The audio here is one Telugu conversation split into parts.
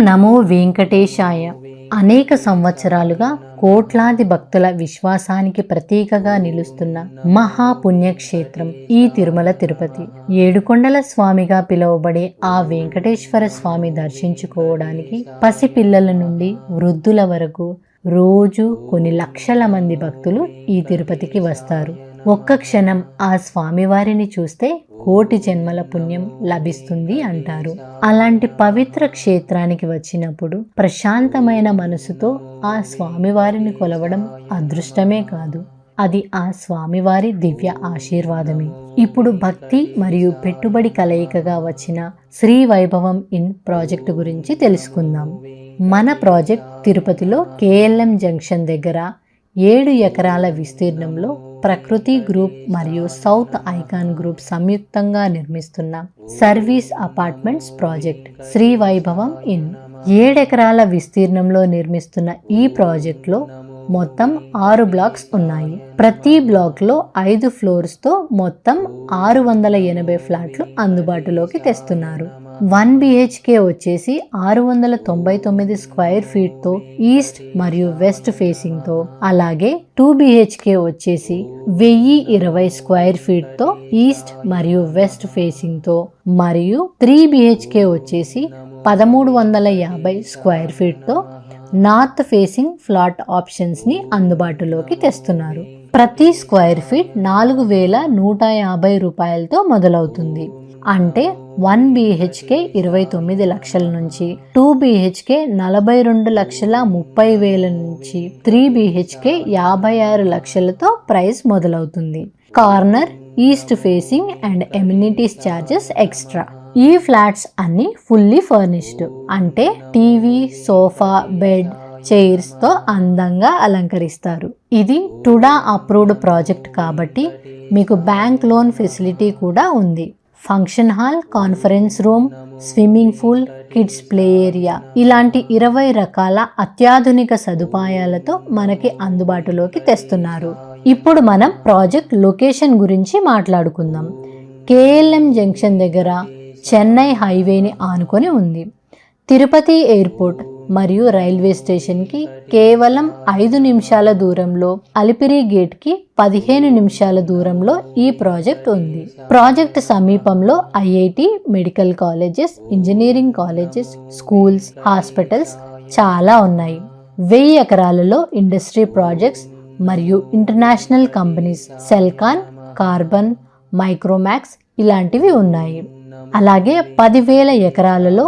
నమో వెంకటేశాయ. అనేక సంవత్సరాలుగా కోట్లాది భక్తుల విశ్వాసానికి ప్రతీకగా నిలుస్తున్న మహాపుణ్యక్షేత్రం ఈ తిరుమల తిరుపతి. ఏడుకొండల స్వామిగా పిలువబడే ఆ వెంకటేశ్వర స్వామి దర్శించుకోవడానికి పసిపిల్లల నుండి వృద్ధుల వరకు రోజు కొన్ని లక్షల మంది భక్తులు ఈ తిరుపతికి వస్తారు. ఒక్క క్షణం ఆ స్వామివారిని చూస్తే కోటి జన్మల పుణ్యం లభిస్తుంది అంటారు. అలాంటి పవిత్ర క్షేత్రానికి వచ్చినప్పుడు ప్రశాంతమైన మనసుతో ఆ స్వామివారిని కొలవడం అదృష్టమే కాదు. అది ఆ స్వామివారి దివ్య ఆశీర్వాదమే. ఇప్పుడు భక్తి మరియు పెట్టుబడి కలయికగా వచ్చిన శ్రీ వైభవం ఇన్ ప్రాజెక్టు గురించి తెలుసుకుందాం. మన ప్రాజెక్ట్ తిరుపతిలో కేఎల్ఎం జంక్షన్ దగ్గర ఏడు ఎకరాల విస్తీర్ణంలో ప్రకృతి గ్రూప్ మరియు సౌత్ ఐకాన్ గ్రూప్ సంయుక్తంగా నిర్మిస్తున్న service apartments project Shri Vaibhavam in. ఏడెకరాల విస్తీర్ణంలో నిర్మిస్తున్న ఈ ప్రాజెక్ట్లో మొత్తం ఆరు బ్లాక్స్ ఉన్నాయి. ప్రతి బ్లాక్లో ఐదు ఫ్లోర్స్తో మొత్తం ఆరు వందల ఎనభై ఫ్లాట్లు అందుబాటులోకి తెస్తున్నారు. వన్ బిహెచ్కే వచ్చేసి ఆరు వందల తొంభై తొమ్మిది స్క్వేర్ ఫీట్తో ఈస్ట్ మరియు వెస్ట్ ఫేసింగ్తో అలాగే టూ బిహెచ్కే వచ్చేసి వెయ్యి ఇరవై స్క్వేర్ ఫీట్తో ఈస్ట్ మరియు వెస్ట్ ఫేసింగ్తో మరియు త్రీ బిహెచ్కే వచ్చేసి పదమూడు వందల యాభై స్క్వేర్ ఫీట్తో నార్త్ ఫేసింగ్ ఫ్లాట్ ఆప్షన్స్ని అందుబాటులోకి తెస్తున్నారు. ప్రతి స్క్వేర్ ఫీట్ నాలుగు వేల నూట యాభై రూపాయలతో మొదలవుతుంది. అంటే వన్ బిహెచ్కే ఇరవై తొమ్మిది లక్షల నుంచి టూ బిహెచ్కే నలభై రెండు లక్షల ముప్పై వేల నుంచి త్రీ బిహెచ్కే యాభై ఆరు లక్షలతో ప్రైస్ మొదలవుతుంది. Corner east facing and amenities charges extra. ఈ ఫ్లాట్స్ అన్ని ఫుల్లీ ఫర్నిష్డ్. అంటే టీవీ సోఫా బెడ్ చైర్స్తో అందంగా అలంకరిస్తారు. ఇది టుడా అప్రూవ్డ్ ప్రాజెక్ట్ కాబట్టి మీకు బ్యాంక్ లోన్ ఫెసిలిటీ కూడా ఉంది. Function hall conference room swimming pool kids play area ఇలాంటి ఇరవై రకాల అత్యాధునిక సదుపాయాలతో మనకి అందుబాటులోకి తెస్తున్నారు. ఇప్పుడు మనం ప్రాజెక్ట్ లొకేషన్ గురించి మాట్లాడుకుందాం. కేఎల్ఎం జంక్షన్ దగ్గర చెన్నై హైవేని ఆనుకొని ఉంది. తిరుపతి ఎయిర్పోర్ట్ మరియు రైల్వే స్టేషన్కి కేవలం ఐదు నిమిషాల దూరంలో అలిపిరి గేట్కి పదిహేను నిమిషాల దూరంలో ఈ ప్రాజెక్ట్ ఉంది. ప్రాజెక్ట్ సమీపంలో IIT medical colleges engineering colleges schools hospitals చాలా ఉన్నాయి. వెయ్యి ఎకరాలలో ఇండస్ట్రీ ప్రాజెక్ట్స్ మరియు international companies Celkon carbon Micromax ఇలాంటివి ఉన్నాయి. అలాగే పదివేల ఎకరాలలో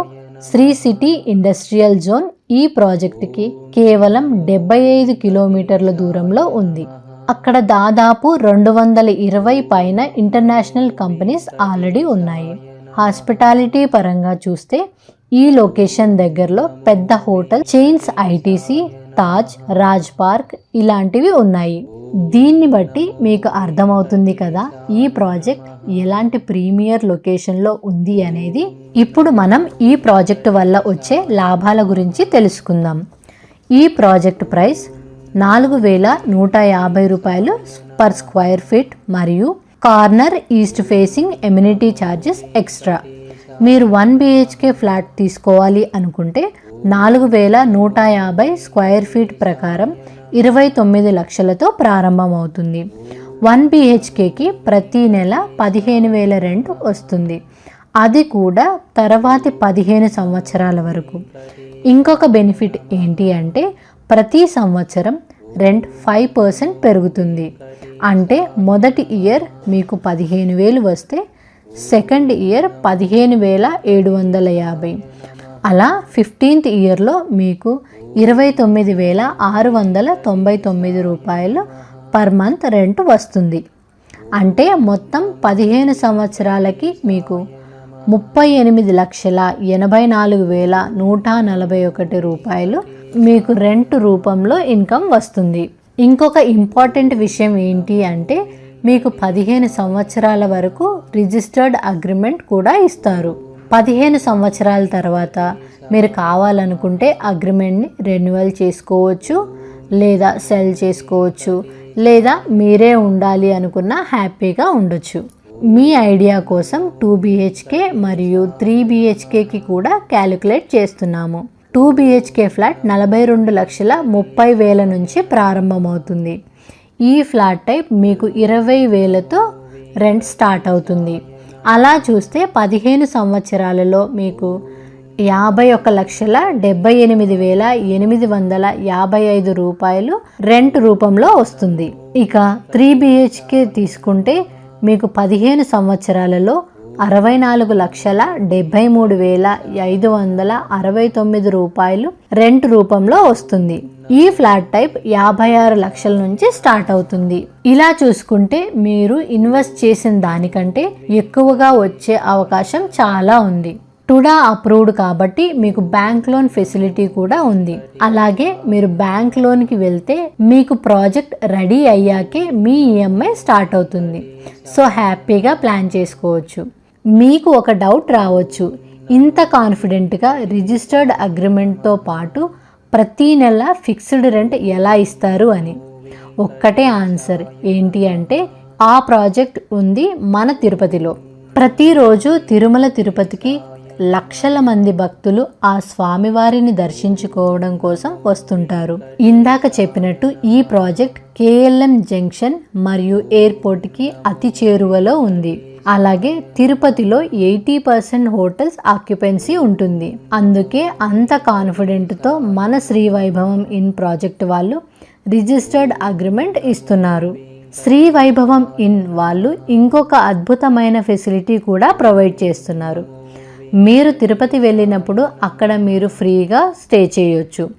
శ్రీ సిటీ ఇండస్ట్రియల్ జోన్ ఈ ప్రాజెక్టుకి కేవలం డెబ్బై ఐదు కిలోమీటర్ల దూరంలో ఉంది. అక్కడ దాదాపు రెండు వందల ఇరవై పైన ఇంటర్నేషనల్ కంపెనీస్ ఆల్రెడీ ఉన్నాయి. హాస్పిటాలిటీ పరంగా చూస్తే ఈ లొకేషన్ దగ్గరలో పెద్ద hotel chains ITC Taj Raj Park ఇలాంటివి ఉన్నాయి. దీన్ని బట్టి మీకు అర్థమవుతుంది కదా ఈ ప్రాజెక్ట్ ఎలాంటి ప్రీమియర్ లొకేషన్లో ఉంది అనేది. ఇప్పుడు మనం ఈ ప్రాజెక్టు వల్ల వచ్చే లాభాల గురించి తెలుసుకుందాం. ఈ ప్రాజెక్ట్ ప్రైస్ నాలుగు వేల నూట యాభై రూపాయలు పర్ స్క్వేర్ ఫీట్ మరియు corner east facing amenity charges extra. మీరు వన్ బిహెచ్కే ఫ్లాట్ తీసుకోవాలి అనుకుంటే నాలుగు వేల నూట యాభై స్క్వేర్ ఫీట్ ప్రకారం ఇరవై తొమ్మిది లక్షలతో ప్రారంభమవుతుంది. వన్ బిహెచ్కేకి ప్రతి నెల పదిహేను వేల రెంట్ వస్తుంది. అది కూడా తర్వాతి పదిహేను సంవత్సరాల వరకు. ఇంకొక బెనిఫిట్ ఏంటి అంటే ప్రతి సంవత్సరం రెంట్ ఫైవ్ పర్సెంట్ పెరుగుతుంది. అంటే మొదటి ఇయర్ మీకు పదిహేను వేలు వస్తే సెకండ్ ఇయర్ పదిహేను వేల ఏడు వందల యాభై. అలా ఫిఫ్టీన్త్ ఇయర్లో మీకు ఇరవై తొమ్మిది వేల ఆరు వందల తొంభై తొమ్మిది రూపాయలు పర్ మంత్ రెంట్ వస్తుంది. అంటే మొత్తం పదిహేను సంవత్సరాలకి మీకు ముప్పై ఎనిమిది లక్షల ఎనభై నాలుగు వేల నూట నలభై ఒకటి రూపాయలు మీకు రెంట్ రూపంలో ఇన్కమ్ వస్తుంది. ఇంకొక ఇంపార్టెంట్ విషయం ఏంటి అంటే మీకు పదిహేను సంవత్సరాల వరకు రిజిస్టర్డ్ అగ్రిమెంట్ కూడా ఇస్తారు. పదిహేను సంవత్సరాల తర్వాత మీరు కావాలనుకుంటే అగ్రిమెంట్ని రెన్యువల్ చేసుకోవచ్చు లేదా సెల్ చేసుకోవచ్చు లేదా మీరే ఉండాలి అనుకున్న హ్యాపీగా ఉండొచ్చు. మీ ఐడియా కోసం టూ బిహెచ్కే మరియు త్రీ బిహెచ్కేకి కూడా క్యాలిక్యులేట్ చేస్తున్నాము. టూ బిహెచ్కే ఫ్లాట్ నలభై రెండు లక్షల ముప్పై వేల నుంచి ప్రారంభమవుతుంది. ఈ ఫ్లాట్ టైప్ మీకు ఇరవై వేలతో రెంట్ స్టార్ట్ అవుతుంది. అలా చూస్తే పదిహేను సంవత్సరాలలో మీకు యాభై ఒక లక్షల డెబ్బై ఎనిమిది వేల ఎనిమిది వందల యాభై ఐదు రూపాయలు రెంట్ రూపంలో వస్తుంది. ఇక త్రీ బిహెచ్కే తీసుకుంటే మీకు పదిహేను సంవత్సరాలలో అరవై నాలుగు లక్షల డెబ్బై మూడు వేల ఐదు వందల అరవై తొమ్మిది రూపాయలు రెంట్ రూపంలో వస్తుంది. ఈ ఫ్లాట్ టైప్ యాభై ఆరు లక్షల నుంచి స్టార్ట్ అవుతుంది. ఇలా చూసుకుంటే మీరు ఇన్వెస్ట్ చేసిన దానికంటే ఎక్కువగా వచ్చే అవకాశం చాలా ఉంది. టుడా అప్రూవ్డ్ కాబట్టి మీకు బ్యాంక్ లోన్ ఫెసిలిటీ కూడా ఉంది. అలాగే మీరు బ్యాంక్ లోన్కి వెళ్తే మీకు ప్రాజెక్ట్ రెడీ అయ్యాకే మీ ఈఎంఐ స్టార్ట్ అవుతుంది. సో హ్యాపీగా ప్లాన్ చేసుకోవచ్చు. మీకు ఒక డౌట్ రావచ్చు. ఇంత కాన్ఫిడెంట్గా రిజిస్టర్డ్ అగ్రిమెంట్తో పాటు ప్రతీ నెల ఫిక్స్డ్ రెంట్ ఎలా ఇస్తారు అని. ఒక్కటే ఆన్సర్ ఏంటి అంటే ఆ ప్రాజెక్ట్ ఉంది మన తిరుపతిలో. ప్రతిరోజు తిరుమల తిరుపతికి లక్షల మంది భక్తులు ఆ స్వామివారిని దర్శించుకోవడం కోసం వస్తుంటారు. ఇందాక చెప్పినట్టు ఈ ప్రాజెక్ట్ కేఎల్ఎం జంక్షన్ మరియు ఎయిర్పోర్ట్కి అతి చేరువలో ఉంది. అలాగే తిరుపతిలో ఎయిటీ పర్సెంట్ హోటల్స్ ఆక్యుపెన్సీ ఉంటుంది. అందుకే అంత కాన్ఫిడెంట్తో మన శ్రీ వైభవం ఇన్ ప్రాజెక్ట్ వాళ్ళు రిజిస్టర్డ్ అగ్రిమెంట్ ఇస్తున్నారు. శ్రీ వైభవం ఇన్ వాళ్ళు ఇంకొక అద్భుతమైన ఫెసిలిటీ కూడా ప్రొవైడ్ చేస్తున్నారు. మీరు తిరుపతి వెళ్ళినప్పుడు అక్కడ మీరు ఫ్రీగా స్టే చేయొచ్చు.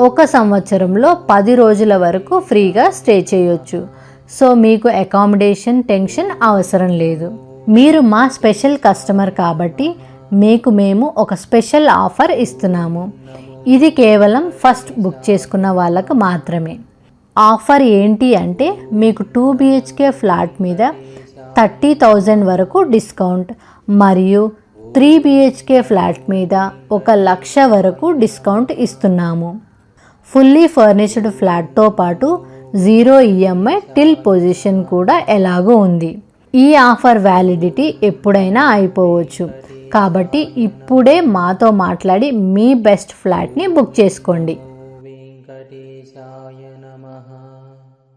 ఒక సంవత్సరంలో పది రోజుల వరకు ఫ్రీగా స్టే చేయొచ్చు. సో మీకు అకామిడేషన్ టెన్షన్ అవసరం లేదు. మీరు మా స్పెషల్ కస్టమర్ కాబట్టి మీకు మేము ఒక స్పెషల్ ఆఫర్ ఇస్తున్నాము. ఇది కేవలం ఫస్ట్ బుక్ చేసుకున్న వాళ్ళకు మాత్రమే. ఆఫర్ ఏంటి అంటే మీకు టూ బిహెచ్కే ఫ్లాట్ మీద థర్టీ థౌజండ్ వరకు డిస్కౌంట్ మరియు త్రీ బిహెచ్కే ఫ్లాట్ మీద ఒక లక్ష వరకు డిస్కౌంట్ ఇస్తున్నాము. ఫుల్లీ ఫర్నిష్డ్ ఫ్లాట్తో పాటు జీరో ఈఎంఐ టిల్ పొజిషన్ కూడా ఎలాగో ఉంది. ఈ ఆఫర్ వ్యాలిడిటీ ఎప్పుడైనా అయిపోవచ్చు. కాబట్టి ఇప్పుడే మాతో మాట్లాడి మీ బెస్ట్ ఫ్లాట్ని బుక్ చేసుకోండి.